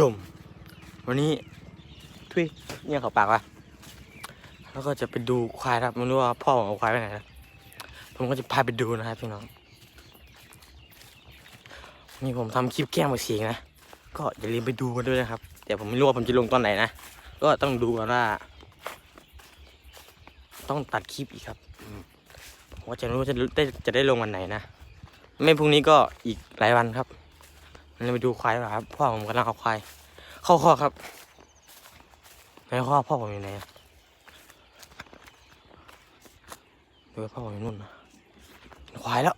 ชมวันนี้ทุยเนี่ยเขาปากวะแล้วก็จะไปดูควายครับไม่รู้ว่าพ่อผมเอาควายไปไหนนะผมก็จะพาไปดูนะครับพี่น้องนี่ผมทำคลิปแกล้งมาเสียงนะก็อย่าลืมไปดูกันด้วยนะครับ แต่ผมไม่รู้ว่าผมจะลงตอนไหนนะก็ต้องดูกันว่า ต้องตัดคลิปอีกครับผมก็จะรู้ว่าจะได้จะได้ลงวันไหนนะไม่พรุ่งนี้ก็อีกหลายวันครับ เราไปดูควายดีกว่าครับ พ่อผมกำลังเอาควาย เข้าข้อครับในข้อพ่อผมอยู่ไหนดูว่าพ่อผมอยู่นู่นนะควายแล้ว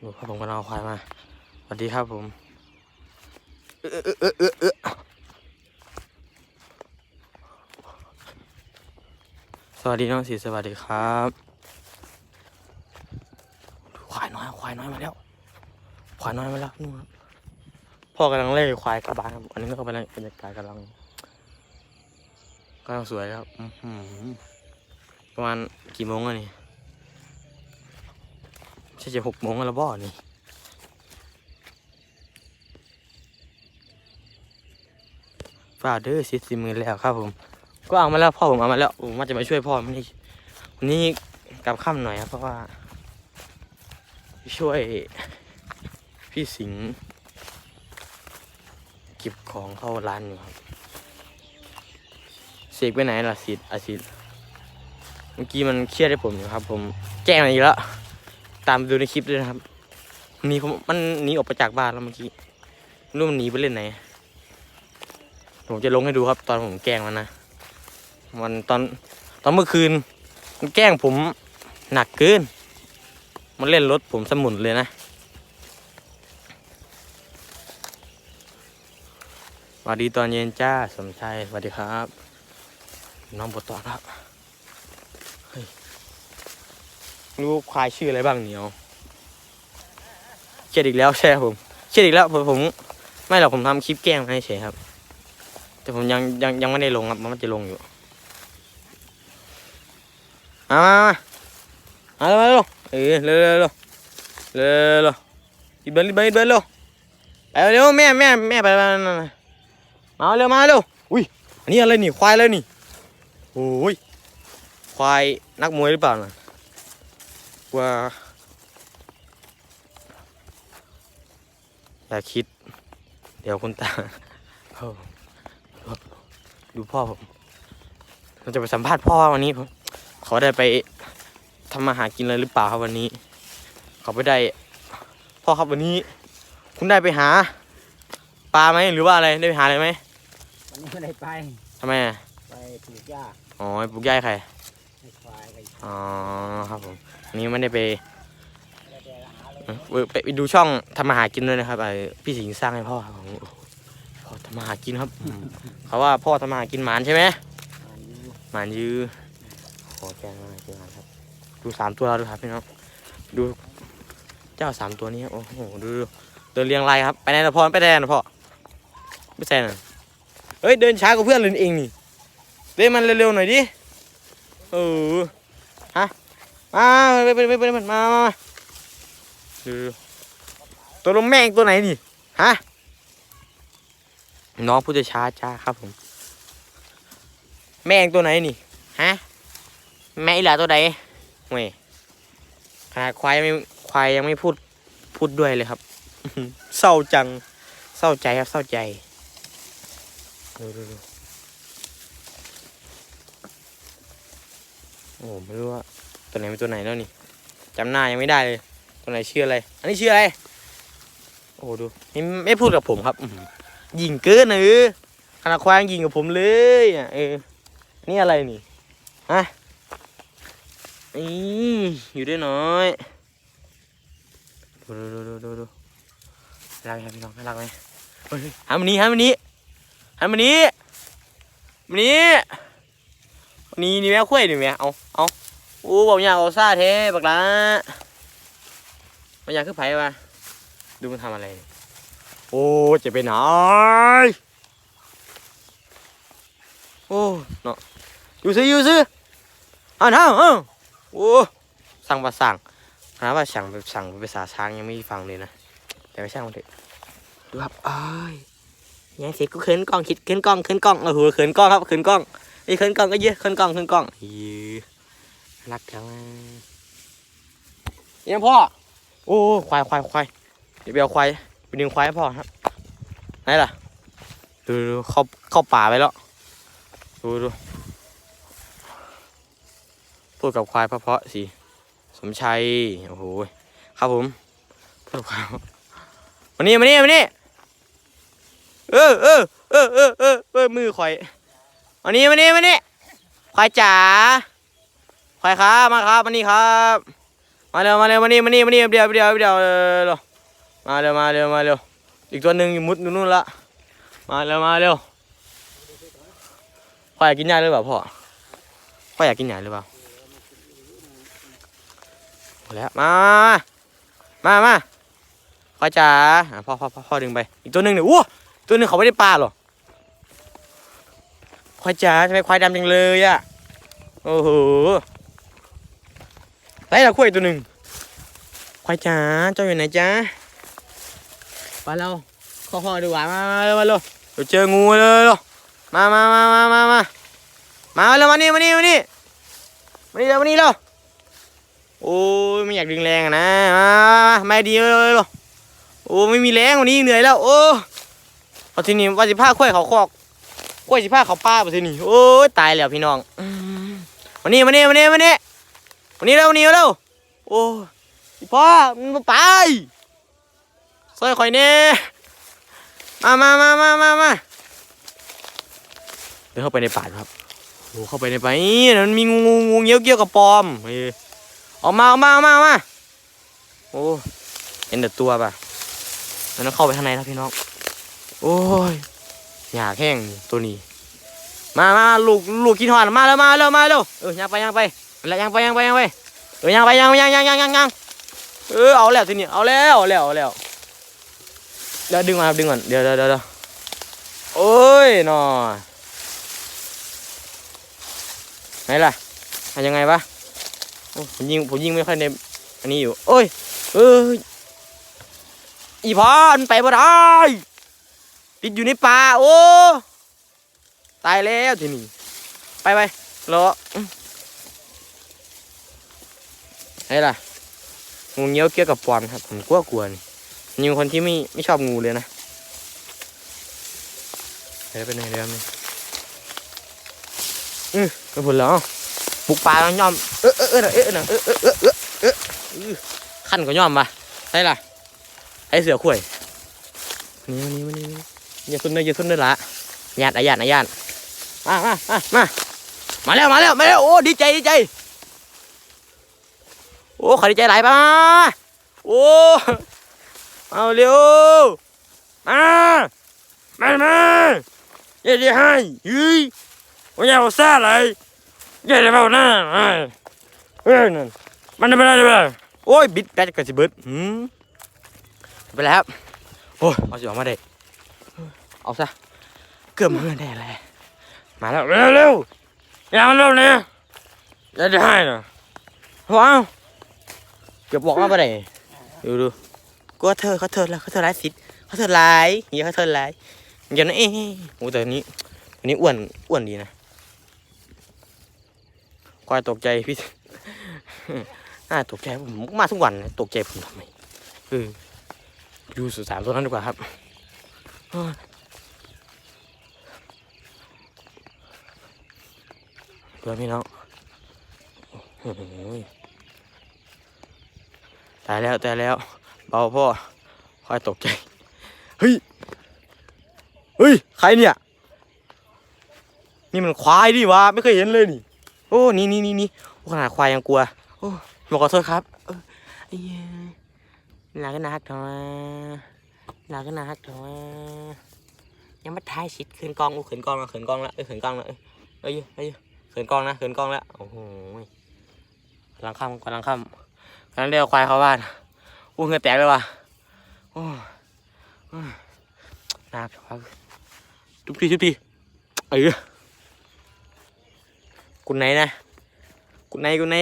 ดูพ่อผมกำลังเอาควายมาสวัสดีครับผมเออเออสวัสดีน้องสีสวัสดีครับ ควายน้อยควายน้อยมาแล้ว ควายน้อยมาแล้วนู่นครับพ่อกำลังเล่ควายกระบาลครับอันนี้ก็เป็นบรรยากาศกำลังกำลังสวยครับอื้อหือประมาณกี่โมงอะนี่ใช่จะหกโมงแล้วบ่อนี่ฝ่าเด้อสิสิมือแล้วครับผม ก็เอามาแล้วพ่อผมเอามาแล้วผมว่าจะมาช่วยพ่อไม่ได้วันนี้กลับค่ำหน่อยครับเพราะว่า ช่วย พี่สิงห์เก็บของเข้าร้านอยู่ครับเสกไปไหนล่ะสิทธิ์อาสิทธิ์เมื่อกี้มันเครียดให้ผมอยู่ครับ ผมแกล้งมันอีกแล้วตามดูในคลิปด้วยนะครับหนีผมมันหนีออกไปจากบ้านแล้วเมื่อกี้รู้มันหนีไปเล่นไหน ผมจะลงให้ดูครับ ตอนผมแกล้งมันนะมันตอนตอนเมื่อคืน มันแกล้งผมหนักเกิน มันเล่นรถผมสมุนเลยนะ วัสดีตอนเย็นจ้าสมชายสวัสดีครับ น้องบทต่อครับรู้ควายชื่ออะไรบ้างเหนียวเช็ดอีกแล้วใช่ครับผมเช็ดอีกแล้วผมผมไม่หรอกผมทำคลิปแกล้งให้เฉยครับ แต่ผมยังยังยังไม่ได้ลงครับมันจะลงอยู่มามามามาเร็วมาเร็วเออเร็วเร็วเร็วเร็วเร็วรีบเดินรีบเดินรีบเดินเร็วไปเร็วแม่แม่แม่ไปไปไปไป มาเร็วมาเร็วอุ้ยอันนี้อะไรนี่ควายเลยนี่โอ้ยควายนักมวยหรือเปล่านะว่าอย่าคิด เดี๋ยวคุณตาเอ้าดูพ่อผมเราจะไปสัมภาษณ์พ่อวันนี้ผมเขาได้ไปทำมาหากินอะไรหรือเปล่าครับวันนี้ เขาไปได้พ่อครับวันนี้ คุณได้ไปหาปลาไหมหรือว่าอะไรได้ไปหาอะไรไหม วันนี้ไม่ได้ไป ทำไมอะไปปลูกหญ้าอ๋อไปปลูกหญ้าให้ใครให้ควายไปอ๋อครับผมอันนี้ไม่ได้ไปแล้วแต่หาเลยเอ้ยไปไปดูช่องทำมาหากินด้วยนะครับไอพี่สิงห์สร้างให้พ่อครับผมโอ้โหพ่อทำมาหากินครับอืมเขาว่าพ่อทำมาหากินหมานใช่ไหม อ่านอยู่หมานยื้อขอแจ้งมาแจ้งมาครับ ดูสามตัวเราดูครับพี่น้อง ดูเจ้าสามตัวนี้ครับโอ้โห ดูดูเดินเรียงรายครับ ไปไหนนะพ่อ ไปไหนนะพ่อ ไม่ใช่นะ เฮ้ยเดินช้ากว่าเพื่อนเลยเองนี่เดินมันเร็วๆหน่อยดิเออฮะมาไปไปไปไปไปมามามาดูดูตัวลมแม่งตัวไหนนี่ฮะน้องพูดจะช้าจ้าครับผม แม่งตัวไหนนี่ฮะแม่อีหลาตัวใดเว้ยขนาดควายยังไม่ควายยังไม่พูดพูดด้วยเลยครับ เศร้าจัง เศร้าใจครับ เศร้าใจ ดูดูดูโอ้ไม่รู้ว่าตัวไหนเป็นตัวไหนแล้วนี่จำหน้ายังไม่ได้เลย ตัวไหนชื่ออะไร อันนี้ชื่ออะไร โอ้ดูไม่ไม่พูดกับผมครับยิงเกินนเออขนาดควายยิงกับผมเลยอะเออนี่อะไรนี่ฮะอีอยู่ด้วยน้อยดูดูดูดูดูรักไหมพี่น้องรักไหมเฮ้ยหันนี้หันนี้ หันมานี้มานี้นี่นี่แม่คุ้ยนี่แม่เอาเอาโอ้บอกอยากเอาซาเทบักละมันอยากขึ้นไผ่มาดูมันทำอะไร โอ้จะไปไหนโอ้เนาะอยู่ซื้ออยู่ซื้ออ่านเท้าเอ้าโอ้สั่งมาสั่งนะว่าสั่งแบบสั่งภาษาช้างยังไม่ฟังเลยนะแต่ไม่ช่างมันเถอะดูครับเอ้ย ยังเสร็จก็เขินกล้องคิดเขินกล้องเขินกล้องโอ้โหเขินกล้องครับเขินกล้องไอ้เขินกล้องก็เยอะเขินกล้องเขินกล้องยือรักแถวยังพ่อโอ้ควายควายควายเดี๋ยวไปเอาควายไปดึงควายให้พ่อครับไหนล่ะดูดูเข้าเข้าป่าไปแล้วดูดูพูดกับควายเพราะๆสิสมชัยโอ้โหครับผมพูดกับควายมานี่มานี่มานี่ เออเออเออเออเออเออมือควายมานี่มานี่มานี่ควายจ๋าควายครับมาครับมานี่ครับ มาเร็วมาเร็วมานี่มานี่มานี่เดียวเดียวเดียวเร็วมาเร็วมาเร็วมาเร็วอีกตัวหนึ่งมุดนู่นละมาเร็วมาเร็วพ่ออยากกินยาหรือเปล่าพ่อพ่ออยากกินยาหรือเปล่าเอาแล้วมามามาพ่อจ๋าพ่อพ่อพ่อพ่อดึงไปอีกตัวหนึ่งเนี่ยอู้ ตัวนึงเขาไม่ได้ปลาหรอควายจ๋าทำไมควายดำจังเลยอะโอ้โหไรล่ะควายตัวหนึ่งควายจ๋าเจ้าอยู่ไหนจ๊ะไปเราข้าห้อดีกว่ามามาเร็วมาเร็วเดี๋ยวเจองูเลยเร็วมามามามามามามาเร็วมานี่มานี่มานี่มานี่เร็วมานี่เร็วโอ้ยไม่อยากดึงแรงอะนะมามามาไม่ดีเลยเลยเร็วโอ้ไม่มีแรงวันนี้เหนื่อยแล้วโอ้ พอทีนี้ว่าสิผ้าควายเขาคอกควายสิผ้าเขาป้าพอทีนี้โอ้ยตายแล้วพี่น้องอืมมานี่มานี่มานี่มานี่วันนี้เร็ววันนี้เร็วโอ้ยพ่อมันไปซอยข่อยเน่มามามามามามาเดินเข้าไปในป่าครับโอ้เข้าไปในป่านี่มันมีงูงูเงี้ยวเกี้ยวกับปอมเฮ้ยออกมาออกมาออกมาออกมาโอ้เห็นแต่ตัวป่ะมันต้องเข้าไปข้างในนะพี่น้อง โอ้ยอยากแห้งตัวนี้ มามาลูกลูกกินหอนมาแล้วมาแล้วมาแล้วเออยังไปยังไปแล้วยังไปยังไปยังไปเออยังไปยังยังยังยังยังยังเออเอาแล้วทีนี้เอาแล้วเอาแล้วเอาแล้วเดี๋ยวดึงมาครับดึงก่อนเดี๋ยวเดี๋ยวเดี๋ยวเดี๋ยวโอ้ยหนอไหนล่ะทำยังไงวะผมยิงผมยิงไม่ค่อยในอันนี้อยู่โอ้ยเอ้ยอีพอนไปบ่ได้ ติดอยู่ในป่าโอ้ ตายแล้วทีนี้ไปไปรอไอ้ล่ะ งูเงี้ยวเกี่ยวกับปอนครับ ผมกลัวกลัวนี่นี่เป็นคนที่ไม่ไม่ชอบงูเลยนะเดี๋ยวไปไหนเดี๋ยวนี่อือไปผลแล้วปลุกปลาต้องยอมเออเออเออเออเออเออเออเออเออขั้นก็ยอมปะใช่ล่ะไอ้เสือข่วยนี่นี่นี่นี่ อย่าซุนเลยอย่าซุนเลยละญาติอาญาติอาญาติมามามามามาแล้วมาแล้วมาแล้วโอ้ดีใจดีใจโอ้ขอดีใจหลายป่ะโอ้เอาเร็วมามามาอย่าได้ให้เฮ้ยว่าอย่าเอาซ่าเลยอย่าได้เบาหน้าเอ้ยเฮ้ยนั่นมันไม่ได้ไม่ได้โอ้ยบิดแบตกับสิเบิดหืมไปแล้วครับโอ้ยเอาสิออกมาได้ เอาซะ เกือบมือได้เลยมาแล้ว เร็วเร็วอย่ามันเร็วเนี่ยอย่าได้ให้นะว้าวเก็บบอกมาไปไหนดูดูก็เธอเขาเธอแล้วเขาเธอร้ายสิเขาเธอร้ายเฮียเขาเธอร้ายอย่างนั้นเอ้โอ้แต่นนี้อันนี้อ้วนอ้วนดีนะควายตกใจพี่น่าตกใจผมมาทุกวันตกใจผมทำไมเออดูสุสานตัวนั้นดีกว่าครับ เฮ้ยพื่อนพี่น้องตายแล้วตายแล้ว เบาพ่อค่อยตกใจ เฮ้ย เฮ้ย ใครเนี่ย นี่มันควายดิวะ ไม่เคยเห็นเลยนี่ โอ้ นี่นี่นี่นี่ขนาดควายยังกลัว โอ้บอกขอโทษครับไอ้เหี้ยลากนักทำไมลาก็นักทำไมยังไม่ท้ายชิดขืนกองโอ้ขืนกองแล้วขืนกองแล้วเออขืนกองแล้วเออเอ้ย เอ้ยขืนกล้องนะขืนกล้องแล้วโอ้โหกำลังค่ำกำลังค่ำกำลังเรียกควายเข้าบ้านอู้เหงื่อแตกเลยว่ะโอ้ยโอ้ยน่าเกทุบทีทุบทีเออกุนไหนนะกุนไหนกุนไหน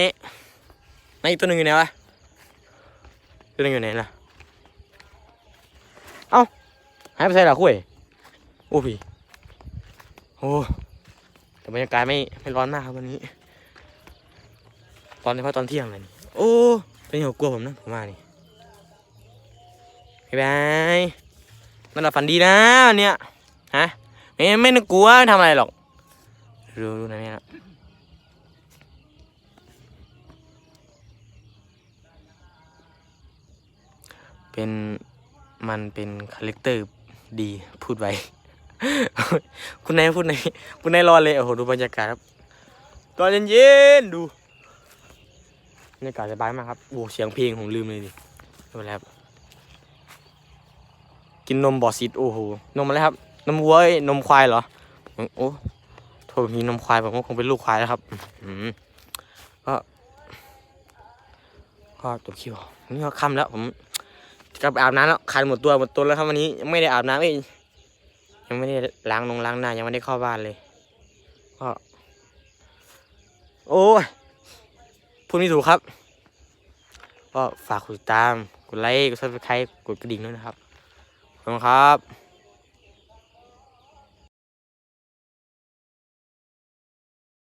ไหนอีกตัวหนึ่งอยู่ไหนวะตัวหนึ่งอยู่ไหนล่ะเอ้าหายไปใส่ละคุยโอ้พี่โอ้ แต่บรรยากาศไม่ไม่ร้อนมากครับวันนี้ร้อนเฉพาะตอนเที่ยงเลยนี่โอ้เป็นหัวกลัวผมนะผมมานี่บ๊ายบายมันหลับฝันดีนะวันเนี่ยฮะไม่ไม่ต้องกลัวไม่ทำอะไรหรอกรู้รู้นะเนี่ยเป็นมันเป็นคาแรคเตอร์ดีพูดไว้ คุณนายพูดในคุณนายรอเลยโอ้โหดูบรรยากาศครับ ตอนเย็นๆดูบรรยากาศสบายมากครับโอ้เสียงเพลงผมลืมเลยดิไม่เป็นไรครับกินนมบอสิตโอ้โหนมอะไรครับ นมวัวเอ้ยนมควายเหรอโอ้โทษมีนมควายผมก็คงเป็นลูกควายแล้วครับก็ก็ตัวคิวนี่ก็ค่ำแล้วผมจะไปอาบน้ำแล้วคันหมดตัวหมดตัวแล้วครับวันนี้ยังไม่ได้อาบน้ำเอง ยังไม่ได้ล้างนงล้างหน้ายังไม่ได้เข้าบ้านเลยก็โอ้ยพูดไม่ถูกครับ ก็ฝากกดติดตาม กดไลค์ กดซับสไครต์กดกระดิ่งด้วยนะครับ ขอบคุณครับ